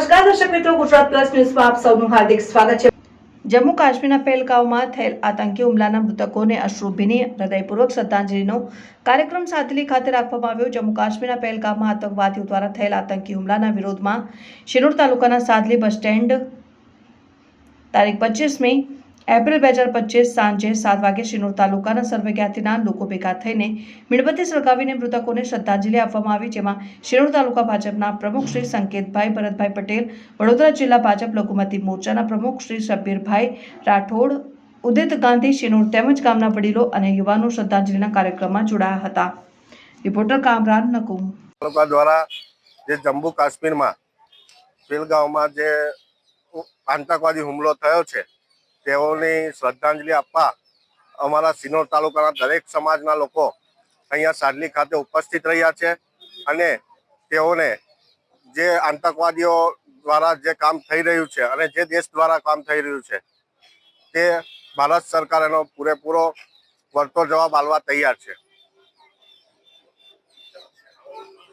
નમસ્કાર, દર્શક મિત્રો. ગુજરાત પ્લસ ન્યૂઝમાં આપ સૌનું હાર્દિક સ્વાગત છે. જમ્મુ કાશ્મીરના પહેલગાંવમાં થયેલ આતંકી હુમલાના મૃતકોને અશ્રુભીની હૃદયપૂર્વક શ્રદ્ધાંજલિનો કાર્યક્રમ સાતલી ખાતે રાખવામાં આવ્યો. જમ્મુ કાશ્મીરના પહેલગામમાં આતંકવાદીઓ દ્વારા થયેલ આતંકી હુમલાના વિરોધમાં શિરોડ તાલુકાના સાદલી બસ સ્ટેન્ડ તારીખ પચીસમી એપ્રિલ બે હજાર પચીસ સાંજે સાત વાગે શિનોર તાલુકાના સર્વે લોકો ભેગા થઈને મીણબત્તી સળગાવીને મૃતકોને શ્રદ્ધાંજલિ આપવામાં આવી, જેમાં શિનોર તાલુકા ભાજપના પ્રમુખ શ્રી સંકેતભાઈ, ભરતભાઈ પટેલ, વડોદરા જિલ્લા ભાજપ લઘુમતી મોરચાના પ્રમુખ શ્રી શબ્બીરભાઈ રાઠોડ, ઉદિત ગાંધી શિનોર તેમજ ગામના વડીલો અને યુવાનો શ્રદ્ધાંજલિના કાર્યક્રમમાં જોડાયા હતા. રિપોર્ટર કામરાન નકુમ. તાલુકા દ્વારા જે જમ્મુ કાશ્મીરમાં, પેલગાંવમાં જે આતંકવાદી હુમલો થયો છે તેઓની શ્રદ્ધાંજલિ આપવા અમારા સિનોર તાલુકાના દરેક સમાજના લોકો અહીંયા સાડલી ખાતે ઉપસ્થિત રહ્યા છે અને તેઓને જે આતંકવાદીઓ દ્વારા જે કામ થઈ રહ્યું છે અને જે દેશ દ્વારા કામ થઈ રહ્યું છે, તે ભારત સરકાર એનો પૂરેપૂરો વળતો જવાબ આપવા તૈયાર છે.